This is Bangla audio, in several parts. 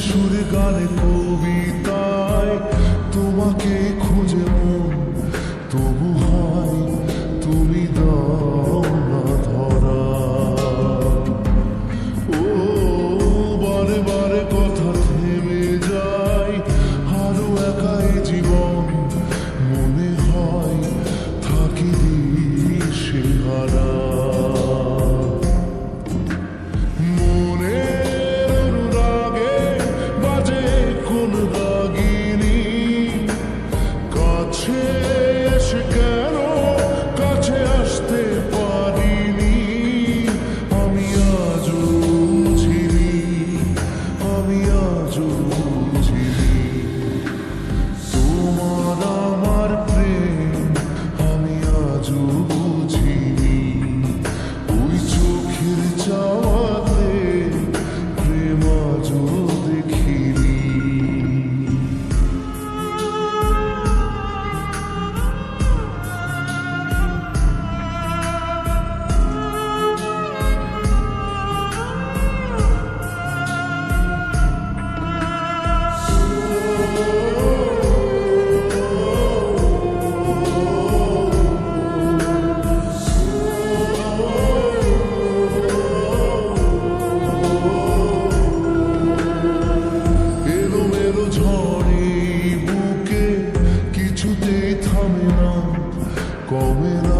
সুর গানে কবিতা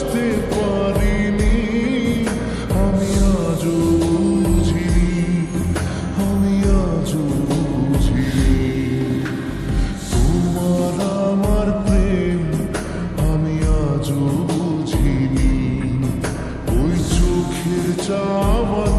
আসতে পারিনি। আমি আজও বুঝিনি আমি আজও বুঝিনি তোমার আমার প্রেম, আমি আজও বুঝিনি। ওই চোখের চাওয়া